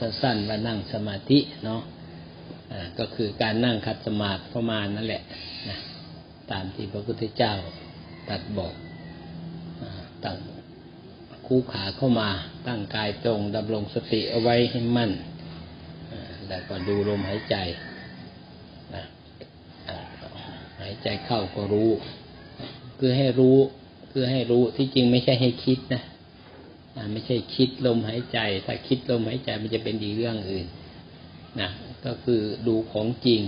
สั้นๆว่านั่งสมาธิเนาะก็คือการนั่งขัดสมาธิประมาณนั่นแหละนะตามที่พระพุทธเจ้าตัดบอกอตั้งคู่ขาเข้ามาตั้งกายตรงดำรงสติเอาไว้ให้มั่นอ่าแล้วก็ดูลมหายใจนะหายใจเข้าก็รู้ คือให้รู้คือให้รู้ที่จริงไม่ใช่ให้คิดนะ ไม่ใช่คิดลมหายใจ ถ้าคิดลมหายใจมันจะเป็นอีกเรื่องอื่นนะก็คือดูของจริง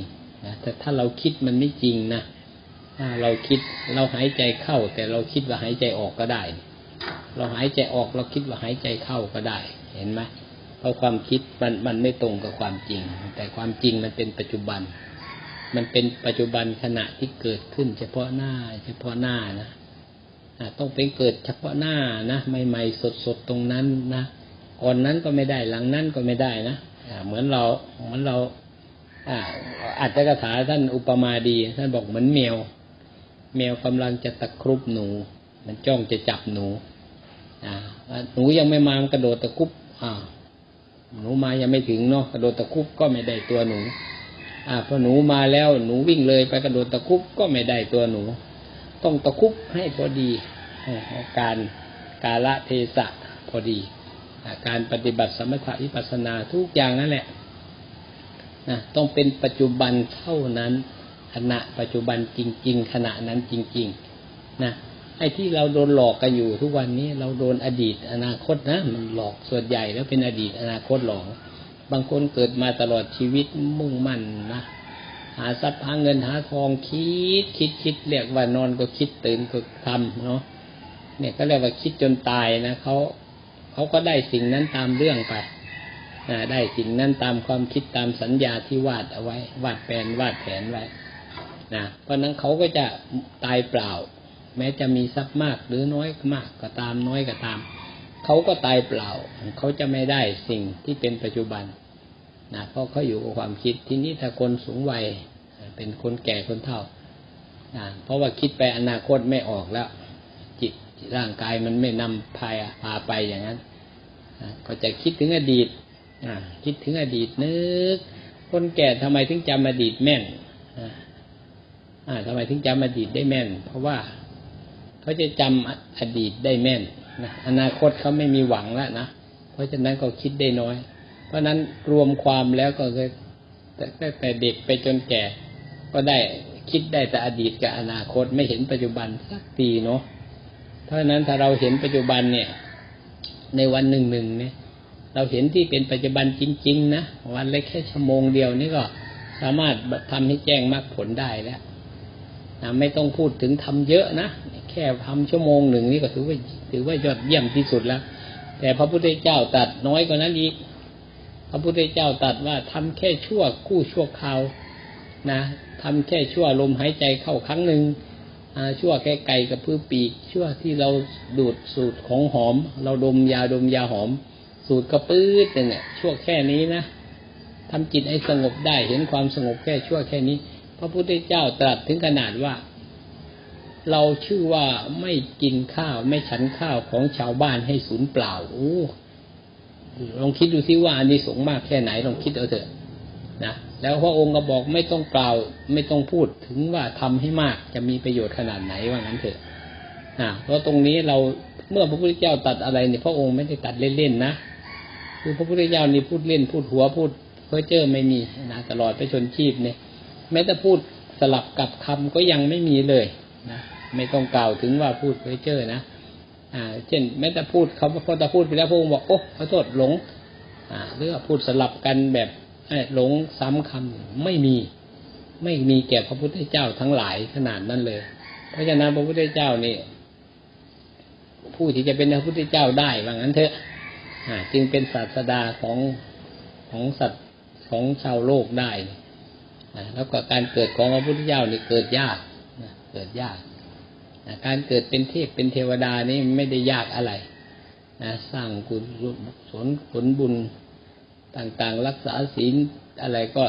นะแต่ถ้าเราคิดมันไม่จริงนะถ้าเราคิดเราหายใจเข้า แต่เราคิดว่าหายใจออกก็ได้ เราหายใจออกเราคิดว่าหายใจเข้าก็ได้ เห็นไหมเพราะความคิดมันมันไม่ตรงกับความจริง แต่ความจริงมันเป็นปัจจุบัน มันเป็นปัจจุบันขณะที่เกิดขึ้น เฉพาะหน้า เฉพาะหน้านะ ต้องเป็นเกิดเฉพาะหน้านะใหม่ๆสดๆตรงนั้นนะก่อนนั้นก็ไม่ได้หลังนั้นก็ไม่ได้นะเหมือนเราเหมือนเราอ่าอัตถกถาท่านอุปมาดีท่านบอกเหมือนแมวแมวกำลังจะตะครุบหนู มันจ้องจะจับหนูอหนูยังไม่มามันกระโดดตะครุบอ่าหนูมายังไม่ถึงเนาะกระโดดตะครุบก็ไม่ได้ตัวหนู อ่าพอหนูมาแล้วหนูวิ่งเลยไปกระโดดตะครุบก็ไม่ได้ตัวหนู ต้องตะคุบให้พอดีการกาละเทศะพอดี การปฏิบัติสมถะวิปัสสนาทุกอย่างนั่นแหละนะต้องเป็นปัจจุบันเท่านั้นขณะปัจจุบันจริง ๆ ขณะนั้นจริงๆนะไอ้ที่เราโดนหลอกกันอยู่ทุกวันนี้เราโดนอดีตอนาคตนะมันหลอกส่วนใหญ่แล้วเป็นอดีตอนาคตหลอก บางคนเกิดมาตลอดชีวิตมุ่งมั่นนะ หาทรัพย์หาเงินหาทองคิดคิดคิดเรียกว่านอนก็คิดตื่นก็ทำเนาะเนี่ยก็เรียกว่าคิดจนตายนะเขาเขาก็ได้สิ่งนั้นตามเรื่องไปนะได้สิ่งนั้นตามความคิดตามสัญญาที่วาดเอาไว้ วาดแผนวาดแผนไว้นะเพราะนั้นเขาก็จะตายเปล่า แม้จะมีทรัพย์มากหรือน้อยมากก็ตามน้อยก็ตาม เขาก็ตายเปล่า เขาจะไม่ได้สิ่งที่เป็นปัจจุบัน นะเพราะเขาอยู่กับความคิดทีนี้ถ้าคนสูงวัยเป็นคนแก่คนเฒ่านะเพราะว่าคิดไปอนาคตไม่ออกแล้ว จิตร่างกายมันไม่นำพาพาไปอย่างนั้นนะก็จะคิดถึงอดีตนะคิดถึงอดีตนึก คนแก่ทำไมถึงจำอดีตแม่นนะทำไมถึงจำอดีตได้แม่น เพราะว่าเขาจะจำอดีตได้แม่นนะอนาคตเขาไม่มีหวังแล้วนะ เพราะฉะนั้นก็คิดได้น้อย เพราะนั้นรวมความแล้วก็คือตั้งแต่เด็กไปจนแก่ ก็ได้คิดได้แต่อดีตกับอนาคตไม่เห็นปัจจุบันสักทีเนาะเพราะนั้นถ้าเราเห็นปัจจุบันเนี่ย ในวันหนึ่งหนึ่งเนี่ย เราเห็นที่เป็นปัจจุบันจริง ๆ นะวันเล็กแค่ชั่วโมงเดียวนี่ก็สามารถทำให้แจ้งมรรคผลได้แล้วนะไม่ต้องพูดถึงทำเยอะนะแค่ทำชั่วโมงหนึ่งนี่ก็ถือว่าถือว่ายอดเยี่ยมที่สุดแล้ว แต่พระพุทธเจ้าตัดน้อยกว่านั้นอีก พระพุทธเจ้าตัดว่าทำแค่ชั่วกู้ชั่วคราวนะทำแค่ชั่วลมหายใจเข้าครั้งหนึ่งชั่วแค่ไก่กับพือปีก ชั่วที่เราดูดสูดของหอม เราดมยาดมยาหอม สูดกระปื้ดเนี่ยชั่วแค่นี้นะทำจิตให้สงบได้เห็นความสงบแค่ชั่วแค่นี้ พระพุทธเจ้าตรัสถึงขนาดว่า เราชื่อว่าไม่กินข้าวไม่ฉันข้าวของชาวบ้านให้สูญเปล่าโอ้ ลองคิดดูซิว่าอันนี้สงมากแค่ไหนลองคิดเอาเถอะนะแล้วพระองค์ก็บอกไม่ต้องกล่าวไม่ต้องพูดถึงว่าทำให้มากจะมีประโยชน์ขนาดไหนว่างั้นเถอะนะเพราะตรงนี้เราเมื่อพระพุทธเจ้าตัดอะไรเนี่ยพระองค์ไม่ได้ตัดเล่นๆนะคือพระพุทธเจ้านี่พูดเล่นพูดหัวพูดเพ้อเจ้อไม่มีนะตลอดไปชนชีพเนี่ยแม้แต่พูดสลับกับคำก็ยังไม่มีเลยนะไม่ต้องกล่าวถึงว่าพูดเพ้อเจ้อนะ เช่นแม้แต่พูดเขาพอจะพูดไปแล้วพระองบอกโอ้ขอโทษหลงอ่าหรือว่าพูดสลับกันแบบหลงซ้ำคำไม่มีไม่มีแก่พระพุทธเจ้าทั้งหลายขนาดนั้นเลย เพราะฉะนั้นพระพุทธเจ้านี่ผู้ที่จะเป็นพระพุทธเจ้าได้ว่างั้นเถอะอ่าจึงเป็นศาสดาของของสัตว์ของชาวโลกได้แล้วก็การเกิดของพระพุทธเจ้านี่เกิดยากเกิดยาก การเกิดเป็นเทพเป็นเทวดานี่ไม่ได้ยากอะไรนะสร้างกุศลผลบุญต่างๆ รักษาศีลอะไรก็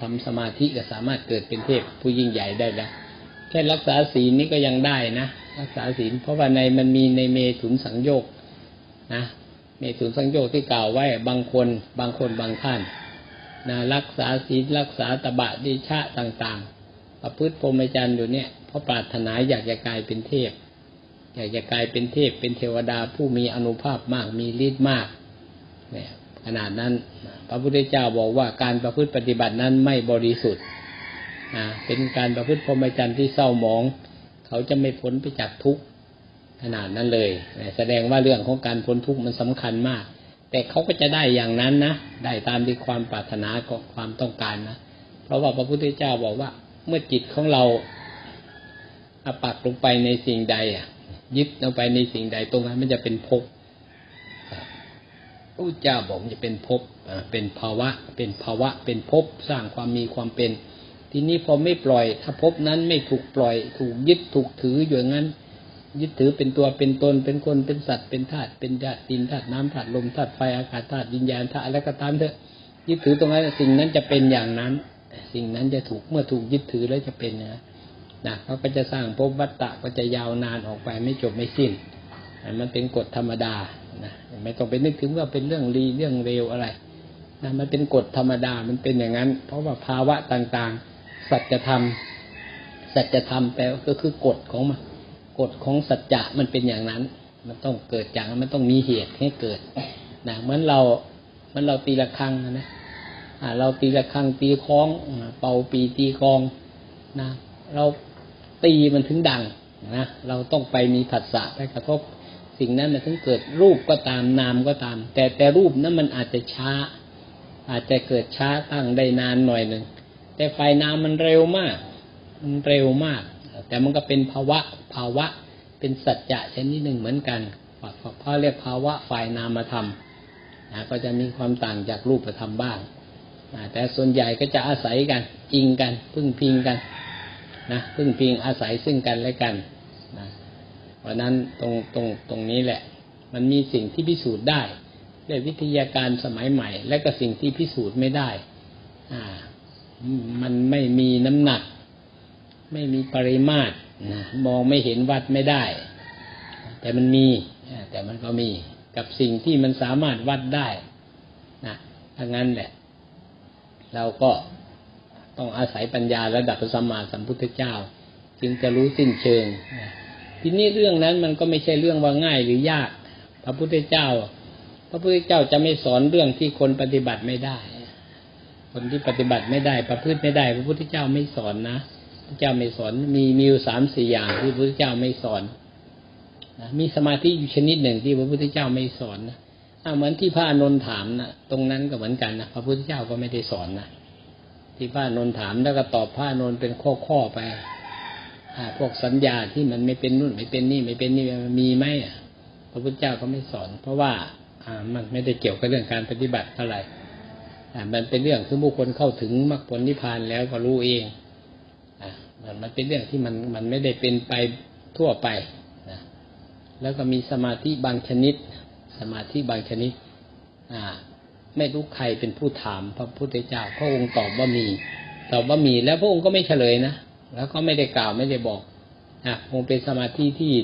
ทำสมาธิก็สามารถเกิดเป็นเทพผู้ยิ่งใหญ่ได้แล้วแค่รักษาศีลนี่ก็ยังได้นะ รักษาศีลเพราะว่าในมันมีในเมถุนสังโยกนะเมตุนสังโยชน์ที่กล่าวไว้บางคนบางคนบางท่านนะรักษาศีลรักษาตบะดิชะต่างๆ ประพฤติพรหมจรรย์อยู่เนี่ยเพราะปรารถนาอยากจะกลายเป็นเทพ อยากจะกลายเป็นเทพ เป็นเทวดาผู้มีอนุภาพมากมีฤทธิ์มากเนี่ยขนาดนั้น พระพุทธเจ้าบอกว่าการประพฤติปฏิบัตินั้นไม่บริสุทธิ์นะเป็นการประพฤติพรหมจรรย์ที่เศร้าหมอง เขาจะไม่พ้นไปจากทุกข์ขนาดนั้นเลย แสดงว่าเรื่องของการพ้นทุกข์มันสำคัญมาก แต่เขาก็จะได้อย่างนั้นนะ ได้ตามที่ความปรารถนาของความต้องการนะ เพราะว่าพระพุทธเจ้าบอกว่า เมื่อจิตของเราอาปักลงไปในสิ่งใดอะ ยึดลงไปในสิ่งใดตรงนั้นมันจะเป็นภพพระเจ้าบอกมันจะเป็นภพเป็นภาวะ เป็นภาวะ เป็นภพสร้างความมีความเป็น ทีนี้พอไม่ปล่อย ถ้าภพนั้นไม่ถูกปล่อย ถูกยึดถูกถืออยู่อย่างนั้น ยึดถือเป็นตัวเป็นตนเป็นคนเป็นสัตว์เป็นธาตุเป็นธาตุดินธาตุน้ำธาตุลมธาตุไฟอากาศธาตุวิญญาณธาตุอะไรก็ตามเถอะยึดถือตรงนั้นสิ่งนั้นจะเป็นอย่างนั้น สิ่งนั้นจะถูกเมื่อถูกยึดถือแล้วจะเป็นนะนะเขาก็จะสร้างภพวัตตะก็จะยาวนานออกไปไม่จบไม่สิ้น มันเป็นกฎธรรมดานะไม่ต้องไปนึกถึงว่าเป็นเรื่องรีเรื่องเร็วอะไรนะมันเป็นกฎธรรมดามันเป็นอย่างนั้น เพราะว่าภาวะต่างๆ สัจธรรมสัจธรรมแปลก็คือกฎของมันกฎของสัจจะมันเป็นอย่างนั้น มันต้องเกิดจากมันต้องมีเหตุให้เกิดนะเหมือนเราเหมันเราตีละครังนะ เราตีละครังตีคล้องเป่าปีตีกลองนะเราตีมันถึงดังนะเราต้องไปมีผัสสะไปกระทบสิ่งนั้นมันถึงเกิดรูปก็ตามนามก็ตาม แต่แต่รูปนั้นมันอาจจะช้า อาจจะเกิดช้าตั้งได้นานหน่อยหนึ่งแต่ไฟนามมันเร็วมากมันเร็วมาก แต่มันก็เป็นภาวะภาวะเป็นสัจจะชนิดหนึ่งเหมือนกันเพราะเรียกภาวะฝ่ายนามธรรมนะก็จะมีความต่างจากรูปธรรมบ้าง แต่ส่วนใหญ่ก็จะอาศัยกันอิงกันพึ่งพิงกันนะพึ่งพิงอาศัยซึ่งกันและกันนะเพราะนั้นตรงตรงตรงนี้แหละ มันมีสิ่งที่พิสูจน์ได้เรียวิทยาการสมัยใหม่ และก็สิ่งที่พิสูจน์ไม่ได้ อ่า มันไม่มีน้ำหนัก ไม่มีปริมาตรนะมองไม่เห็นวัดไม่ได้ แต่มันมีแต่มันก็มีกับสิ่งที่มันสามารถวัดได้นะถ้างั้นแหละ เราก็ต้องอาศัยปัญญาระดับสมมาสัมพุทธเจ้า จึงจะรู้สิ้นเชิง ทีนี้เรื่องนั้นมันก็ไม่ใช่เรื่องว่าง่ายหรือยาก พระพุทธเจ้า พระพุทธเจ้าจะไม่สอนเรื่องที่คนปฏิบัติไม่ได้ คนที่ปฏิบัติไม่ได้ ประพฤติไม่ได้ พระพุทธเจ้าไม่สอนนะพระเจ้าไม่สอนมีมีอยู่สามสี่อย่างที่พระพุทธเจ้าไม่สอนนะมีสมาธิอยู่ชนิดหนึ่งที่พระพุทธเจ้าไม่สอนนะ เหมือนที่พระอนุนถามนะตรงนั้นก็เหมือนกันนะพระพุทธเจ้าก็ไม่ได้สอนนะที่พระอนนถามแล้วก็ตอบพระอนนเป็นข้อข้อไปพวกสัญญาที่มันไม่เป็นนู่นไม่เป็นนี่ไม่เป็นนี่มันมีไหมพระพุทธเจ้าก็ไม่สอน เพราะว่าอ่ามันไม่ได้เกี่ยวกับเรื่องการปฏิบัติเท่าไหร่มันเป็นเรื่องที่บุคคลเข้าถึงมรรคผลนิพพานแล้วก็รู้เองอ่ามันเป็นเรื่องที่มันมันไม่ได้เป็นไปทั่วไปนะแล้วก็มีสมาธิบางชนิด สมาธิบางชนิดอ่าไม่รู้ใครเป็นผู้ถามพระพุทธเจ้าพระองค์ตอบว่ามีตอบว่ามีแล้วพระองค์ก็ไม่เฉลยนะแล้วก็ไม่ได้กล่าวไม่ได้บอกอะคงเป็นสมาธิที่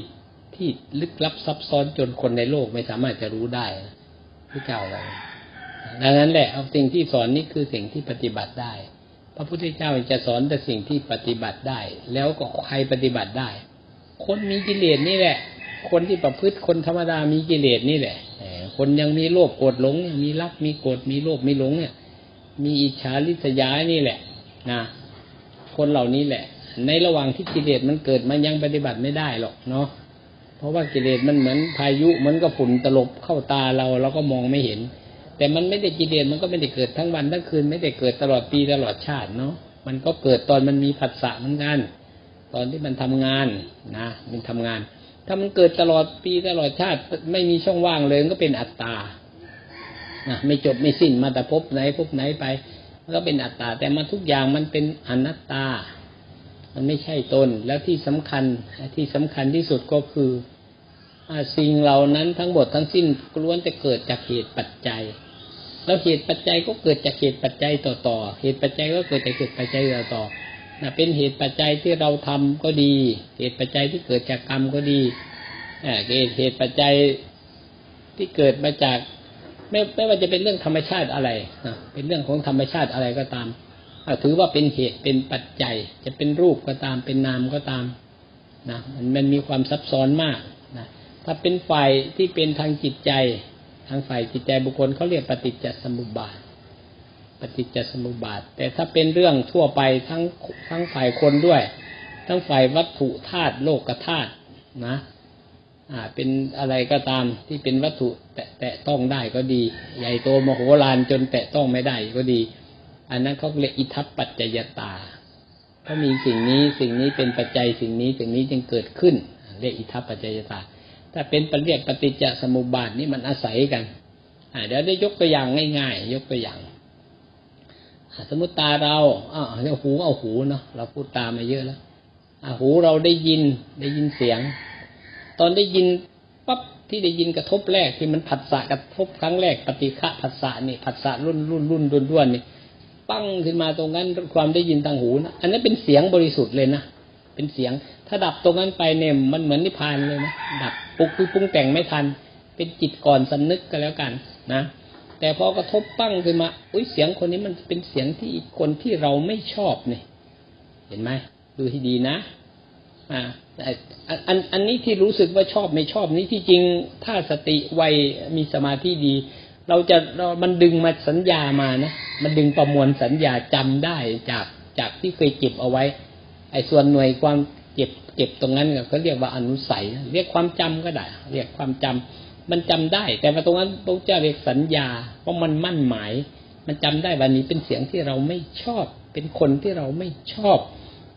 ที่ลึกลับซับซ้อนจนคนในโลกไม่สามารถจะรู้ได้พระเจ้าอะไรดังนั้นแหละเอาสิ่งที่สอนนี่คือสิ่งที่ปฏิบัติได้ พระพุทธเจ้าจะสอนแต่สิ่งที่ปฏิบัติได้ แล้วก็ใครปฏิบัติได้ คนมีกิเลสนี่แหละ คนที่ประพฤติคนธรรมดามีกิเลสนี่แหละคนยังมีโลภโกรธหลง มีรักมีโกรธมีโลภมีหลงเนี่ย มีอิจฉาริษยานี่แหละนะคนเหล่านี้แหละ ในระหว่างที่กิเลสมันเกิดมันยังปฏิบัติไม่ได้หรอกเนาะเพราะว่ากิเลสมันเหมือนพายุมือนกับฝุ่นตลบเข้าตาเราเราก็มองไม่เห็น แต่มันไม่ได้กิเลสมันก็ไม่ได้เกิดทั้งวันทั้งคืนไม่ได้เกิดตลอดปีตลอดชาติเนาะมันก็เกิดตอนมันมีผัสสะเหมือนกัน ตอนที่มันทำงานนะ มันทำงาน ถ้ามันเกิดตลอดปีตลอดชาติไม่มีช่องว่างเลยก็เป็นอัตตานะไม่จบไม่สิ้นมาแต่พบไหนพบไหนไปก็เป็นอัตตา แต่มาทุกอย่างมันเป็นอนัตตา มันไม่ใช่ตนแล้วที่สำคัญที่สำคัญที่สุดก็คือสิ่งเหล่านั้นทั้งหมดทั้งสิ้นล้วนแต่เกิดจากเหตุปัจจัย แล้วเหตุปัจจัยก็เกิดจากเหตุปัจจัยต่อต่อเหตุปัจจัยก็เกิดจากเหตุปัจจัยต่อต่อ นะเป็นเหตุปัจจัยที่เราทำก็ดี เหตุปัจจัยที่เกิดจากกรรมก็ดีเหตุเหตุปัจจัยที่เกิดมาจากไม่ไม่ว่าจะเป็นเรื่องธรรมชาติอะไรนะเป็นเรื่องของธรรมชาติอะไรก็ตามถือว่าเป็นเหตุเป็นปัจจัย จะเป็นรูปก็ตาม เป็นนามก็ตามนะมันมันมีความซับซ้อนมากนะถ้าเป็นฝ่ายที่เป็นทางจิตใจ ทางฝ่ายจิตใจบุคคลเขาเรียกปฏิจจสมุปบาท ปฏิจจสมุปบาท แต่ถ้าเป็นเรื่องทั่วไปทั้งทั้งฝ่ายคนด้วย ทั้งฝ่ายวัตถุธาตุโลกธาตุนะอ่าเป็นอะไรก็ตามที่เป็นวัตถุแตะแตะต้องได้ก็ดี ใหญ่โตมโหฬารจนแตะต้องไม่ได้ก็ดี อันนั้นเขาเรียกอิทัปปัจจยตาถ้ามีสิ่งนี้สิ่งนี้เป็นปัจจัยสิ่งนี้สิ่งนี้จึงเกิดขึ้น เรียกอิทัปปัจจยตา ถ้าเป็นปเรียกปฏิจจสมุปบาทนี่มันอาศัยกันอ่าเดี๋ยวได้ยกตัวอย่างง่าย ๆ ยกตัวอย่าง สมมติตาเราอ้าวเอาหูเอาหูเนาะเราพูดตามาเยอะแล้วอาหูเราได้ยินได้ยินเสียง ตอนได้ยินปั๊บที่ได้ยินกระทบแรกที่มันผัสสะกระทบครั้งแรกปฏิฆะผัสสะนี่ผัสสะรุ่นรุ่นรุ่นรุ่นรุ่นนี่ปั้งขึ้นมาตรงนั้นความได้ยินทางหูนะอันนั้นเป็นเสียงบริสุทธิ์เลยนะเป็นเสียง ถ้าดับตรงนั้นไปเนี่ยมันเหมือนนิพพานเลยนะดับปลุกคือปรุงแต่งไม่ทัน เป็นจิตก่อนสำนึกก็แล้วกันนะ แต่พอกระทบปั้งขึ้นมา อุ้ยเสียงคนนี้มันเป็นเสียงที่คนที่เราไม่ชอบเนี่ยเห็นไหมดูให้ดีนะ อ่าอันอันอันนี้ที่รู้สึกว่าชอบไม่ชอบนี้ที่จริงถ้าสติไวมีสมาธิดี เราจะมันดึงมาสัญญามานะมันดึงประมวลสัญญาจำได้จากจากที่เคยเก็บเอาไว้ ไอ้ส่วนหน่วยความเก็บเก็บตรงนั้นเขาเรียกว่าอนุสัย เรียกความจำก็ได้ เรียกความจำ มันจำได้ แต่มาตรงนั้นพระเจ้าเรียกสัญญา เพราะมันมั่นหมาย มันจำได้วันนี้เป็นเสียงที่เราไม่ชอบ เป็นคนที่เราไม่ชอบ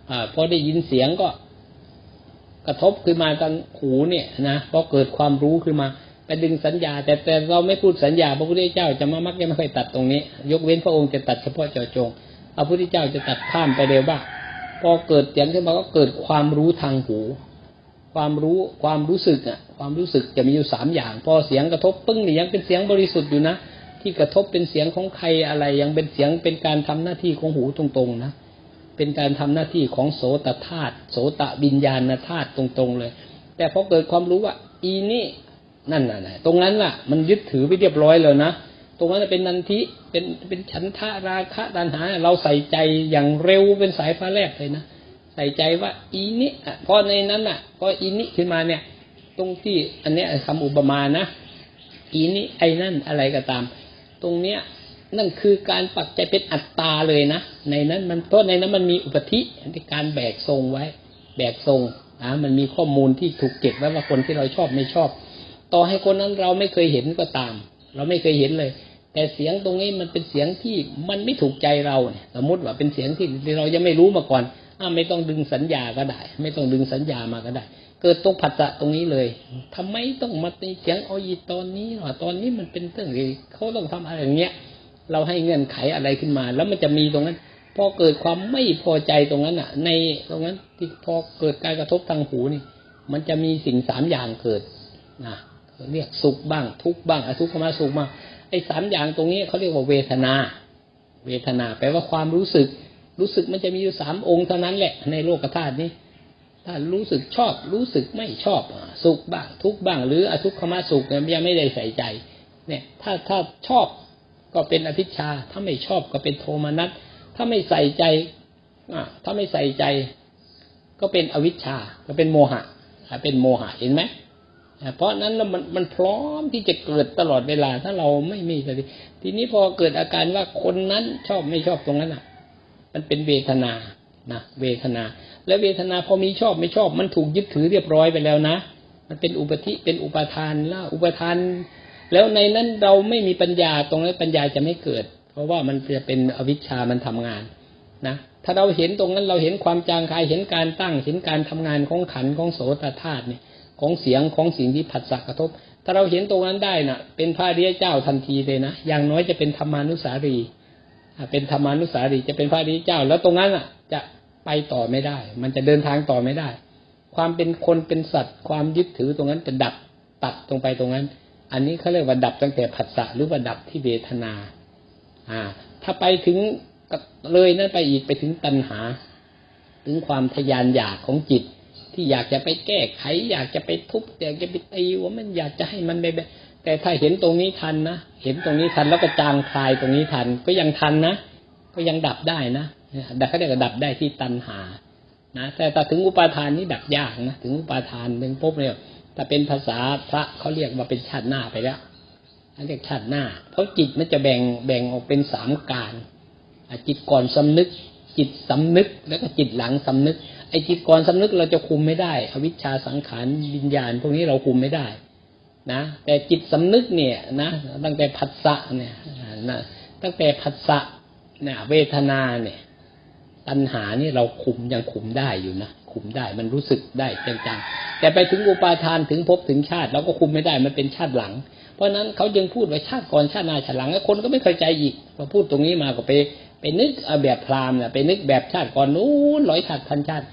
อ่าพอได้ยินเสียงก็ กระทบขึ้นมาทางหูเนี่ยนะพอเกิดความรู้ขึ้นมาไปดึงสัญญา แต่แต่เราไม่พูดสัญญา พระพุทธเจ้าจะมามักจะไม่ค่อยตัดตรงนี้ ยกเว้นพระองค์จะตัดเฉพาะเจาะจงพระพุทธเจ้าจะตัดข้ามไปเลยว่างพอเกิดเสียงขึ้นมาก็เกิดความรู้ทางหู ความรู้ความรู้สึกอะ ความรู้สึกจะมีอยู่สามอย่าง พอเสียงกระทบปึ้งนี่ยังเป็นเสียงบริสุทธิ์อยู่นะที่กระทบเป็นเสียงของใครอะไร ยังเป็นเสียงเป็นการทำหน้าที่ของหูตรงๆนะเป็นการทำหน้าที่ของโสตธาตุโสตวิญญาณธาตุตรงๆเลย แต่พอเกิดความรู้ว่า อีนี่นั่นน่ะตรงนั้นล่ะ มันยึดถือไปเรียบร้อยแล้วนะตรงนั้นเป็นนันทิเป็นเป็นฉันทะราคะตัณหา เราใส่ใจอย่างเร็วเป็นสายฟ้าแลบเลยนะ ส่ใจว่าอีนี่อะพอในนั้นอะพออีนี่ขึ้นมาเนี่ย ตรงที่อันเนี้ยคำอุปมานะอีนี่ไอ้นั่นอะไรก็ตาม ตรงเนี้ยนั่นคือการปักใจเป็นอัตตาเลยนะ ในนั้นมันเพราะในนั้นมันมีอุปธิในการแบกทรงไว้ แบกทรงนะมันมีข้อมูลที่ถูกเก็บไว้ว่าคนที่เราชอบไม่ชอบ ต่อให้คนนั้นเราไม่เคยเห็นก็ตาม เราไม่เคยเห็นเลย แต่เสียงตรงนี้มันเป็นเสียงที่มันไม่ถูกใจเราเนี่ยสมมติว่าเป็นเสียงที่เรายังไม่รู้มาก่อน ไม่ต้องดึงสัญญาก็ได้ ไม่ต้องดึงสัญญามาก็ได้ เกิดตรงผัสสะตรงนี้เลยทำไมต้องมาตีเสียงเอาอีตอนนี้หรอตอนนี้มันเป็นเรื่องเขาต้องทำอะไรอย่างเงี้ย เราให้เงื่อนไขอะไรขึ้นมา แล้วมันจะมีตรงนั้น พอเกิดความไม่พอใจตรงนั้นอะ ในตรงนั้นที่พอเกิดการกระทบทางหูนี่ มันจะมีสิ่งสามอย่างเกิดนะเรียกสุขบ้าง ทุกบ้างอทุกขมาสุขบ้างไอ้สามอย่างตรงนี้เขาเรียกว่าเวทนา เวทนาแปลว่าความรู้สึก รู้สึกมันจะมีอยู่สามองค์เท่านั้นแหละ ในโลกธาตุนี้ถ้ารู้สึกชอบรู้สึกไม่ชอบสุขบ้างทุกบ้างหรืออทุกขมสุขเนี่ยยังไม่ได้ใส่ใจ เนี่ย ถ้าถ้าชอบก็เป็นอภิชา ถ้าไม่ชอบก็เป็นโทมนัสถ้าไม่ใส่ใจอ่าถ้าไม่ใส่ใจ ก็เป็นอวิชชา ก็เป็นโมหะเป็นโมหะเห็นไหมเพราะนั้นแล้วมันมันพร้อมที่จะเกิดตลอดเวลา ถ้าเราไม่มีสติทีนี้พอเกิดอาการว่าคนนั้นชอบไม่ชอบตรงนั้นอะ มันเป็นเวทนานะเวทนา แล้วเวทนาพอมีชอบไม่ชอบ มันถูกยึดถือเรียบร้อยไปแล้วนะ มันเป็นอุปธิเป็นอุปทานแล้วอุปทาน แล้วในนั้นเราไม่มีปัญญาตรงนั้นปัญญาจะไม่เกิด เพราะว่ามันจะเป็นอวิชชามันทำงานนะถ้าเราเห็นตรงนั้นเราเห็นความจางคายเห็นการตั้งเห็นการทำงานของขันของโสตธาตุเนี่ยของเสียงของสิ่งที่ผัสสะกระทบ ถ้าเราเห็นตรงนั้นได้น่ะ เป็นพระเริยเจ้าทันทีเลยนะอย่างน้อยจะเป็นธรรมานุสารี เป็นธรรมานุสารีจะเป็นพระริเจ้า แล้วตรงนั้นอะ จะไปต่อไม่ได้ มันจะเดินทางต่อไม่ได้ ความเป็นคนเป็นสัตว์ ความยึดถือตรงนั้นจะดับตัดตรงไปตรงนั้น อันนี้เขาเรียกว่าดับตั้งแต่ผัสสะหรือว่าดับที่เวทนา อ่า ถ้าไปถึงเลยนั้นไปอีกไปถึงตัณหา ถึงความทยานอยากของจิต ที่อยากจะไปแก้ไข อยากจะไปทุบอยากจะไปตีว่ามันอยากจะให้มันไป แต่ถ้าเห็นตรงนี้ทันนะ เห็นตรงนี้ทันแล้วก็จางคลายตรงนี้ทัน ก็ยังทันนะ ก็ยังดับได้นะแต่เขาเรียกว่าดับได้ที่ตัณหา นะ แต่ถ้าถึงอุปาทานนี่ดับยากนะ ถึงอุปาทานหนึ่งปุ๊บเนี่ยถ้าเป็นภาษาพระเขาเรียกว่าเป็นชาติหน้าไปแล้วเรียกชาติหน้า เพราะจิตมันจะแบ่งแบ่งออกเป็นสามการจิตก่อนสำนึก จิตสำนึก แล้วก็จิตหลังสำนึก ไอ้จิตก่อนสำนึกเราจะคุมไม่ได้ อวิชชาสังขารวิญญาณ พวกนี้เราคุมไม่ได้ นะแต่จิตสำนึกเนี่ยนะตั้งแต่ผัสสะเนี่ยนะตั้งแต่ผัสสะเนี่ยเวทนาเนี่ย ตัณหานี่เราคุมยังคุมได้อยู่นะคุมได้มันรู้สึกได้จังๆแต่ไปถึงอุปาทานถึงภพถึงชาติเราก็คุมไม่ได้มันเป็นชาติหลัง เพราะฉะนั้นเขาจึงพูดว่าชาติก่อนชาติหน้าชาติหลังแล้วคนก็ไม่เข้าใจอีกพอพูดตรงนี้มาก็ไปไปนึกแบบพราหมณ์นะไปนึกแบบชาติก่อนนู้นร้อยชาติพันชาติ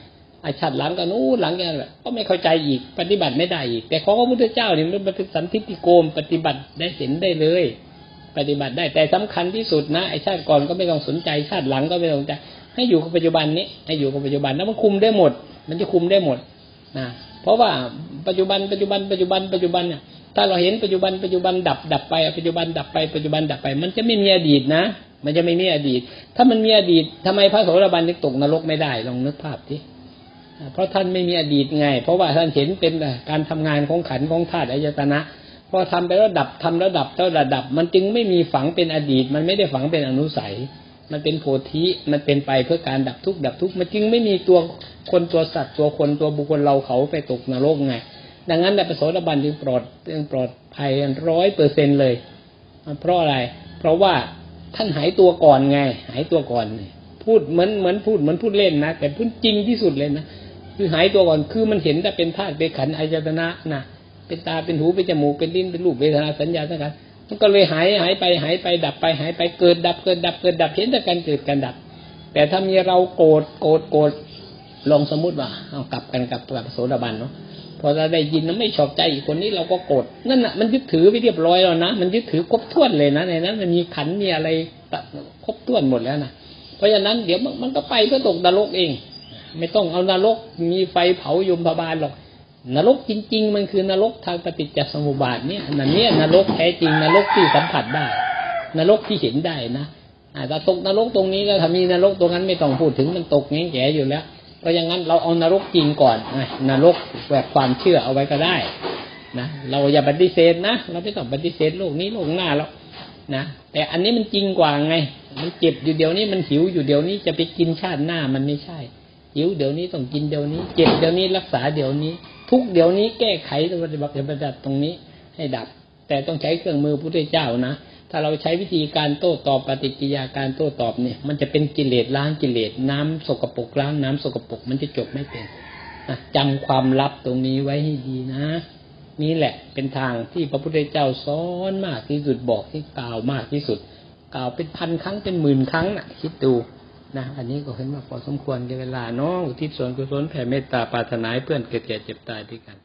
ไอชาติหลังก็นู้หลังกันก็ไม่เข้าใจอีกปฏิบัติไม่ได้อีก แต่ของพระพุทธเจ้าเนี่ยมันเป็นสันทิฏฐิโกมปฏิบัติได้เห็นได้เลย ปฏิบัติได้แต่สำคัญที่สุดนะไอชาติก่อนก็ไม่ต้องสนใจชาติหลังก็ไม่ต้องใจให้อยู่กับปัจจุบันนี้ให้อยู่กับปัจจุบันแล้วมันคุมได้หมด มันจะคุมได้หมดนะเพราะว่าปัจจุบันปัจจุบันปัจจุบันปัจจุบันเนี่ยถ้าเราเห็นปัจจุบันปัจจุบันดับดับไปปัจจุบันดับไปปัจจุบันดับไป มันจะไม่มีอดีตนะ มันจะไม่มีอดีต ถ้ามันมีอดีตทำไมพระโสดาบันถึงตกนรกไม่ได้ลองนึกภาพดิ เพราะท่านไม่มีอดีตไง เพราะว่าท่านเห็นเป็นการทำงานของขันของธาตุอายตนะพอทำไปแล้วดับทำแล้วดับแล้วระดับ มันจึงไม่มีฝังเป็นอดีต มันไม่ได้ฝังเป็นอนุสัย มันเป็นโพธิมันเป็นไปเพื่อการดับทุกข์ดับทุกข์มันจึงไม่มีตัวคนตัวสัตว์ตัวคนตัวบุคคลเราเขาไปตกนรกไง ดังนั้นในประโสดาบันจึงปลอดจึงปลอดภัยร้อยเปอร์เซ็นเลยเพราะอะไร เพราะว่าท่านหายตัวก่อนไง หายตัวก่อน พูดเหมือนเหมือนพูดเหมือนพูดเล่นนะแต่พูดจริงที่สุดเลยนะ คือหายตัวก่อนคือมันเห็นแต่เป็นธาตุเป็นขันธ์อายตนะนะเป็นตาเป็นหูเป็นจมูกเป็นลิ้นเป็นรูปเวทนาสัญญาสังขารมันก็เลยหายหายไปหายไปดับไปหายไปเกิดดับเกิดดับเกิดดับเห็นแต่การเกิดการดับ แต่ถ้ามีเราโกรธโกรธโกรธลองสมมติว่าเอากลับกันกับกับโสดาบันเนาะพอเราได้ยินแล้วไม่ชอบใจอีกคนนี้เราก็โกรธนั่นน่ะมันยึดถือไปเรียบร้อยแล้วนะมันยึดถือครบถ้วนเลยนะในนั้นมันมีขันธ์มีอะไรครบถ้วนหมดแล้วนะเพราะฉะนั้นเดี๋ยวมันก็ไปก็ตกนรกเอง ไม่ต้องเอานรกมีไฟเผายมพบาลหรอก นรกจริง ๆ มันคือนรกทางปฏิจจสมุปบาทเนี่ยนั่นเนี่ยนรกแท้จริง นรกที่สัมผัสได้ นรกที่เห็นได้นะอาแต่ตกนรกตรงนี้ก็ถ้ามีนรกตรงนั้นไม่ต้องพูดถึงมันตกแง่แก่อยู่แล้วเพราะอย่างนั้นเราเอานรกจริงก่อนนรกแบบความเชื่อเอาไว้ก็ได้นะเราอย่าปฏิเสธนะเราไม่ต้องปฏิเสธโลกนี้โลกหน้าแล้วนะแต่อันนี้มันจริงกว่าไง มันเจ็บอยู่เดี๋ยวนี้มันหิวอยู่เดี๋ยวนี้จะไปกินชาติหน้ามันไม่ใช่ หิวเดี๋ยวนี้ต้องกินเดี๋ยวนี้ เจ็บเดี๋ยวนี้รักษาเดี๋ยวนี้ ทุกเดี๋ยวนี้แก้ไขปฏิบัติปฏิบัติตรงนี้ให้ดับ แต่ต้องใช้เครื่องมือพุทธเจ้านะ ถ้าเราใช้วิธีการโต้ตอบปฏิกิยาการโต้ตอบเนี่ย มันจะเป็นกิเลสล้างกิเลสน้ำสกปรกล้างน้ำสกปรกมันจะจบไม่เป็นนะจำความลับตรงนี้ไว้ให้ดีนะ นี่แหละเป็นทางที่พระพุทธเจ้าสอนมากที่สุดบอกที่กล่าวมากที่สุด กล่าวเป็นพันครั้งเป็นหมื่นครั้งนะ่ะ คิดดู นะอันนี้ก็เห็นว่าพอสมควรในเวลาเน้องอุทิศส่วนกุศลแผ่เมตตาปรารถนาให้เพื่อนเกิดแก่เจ็บตายด้วยกัน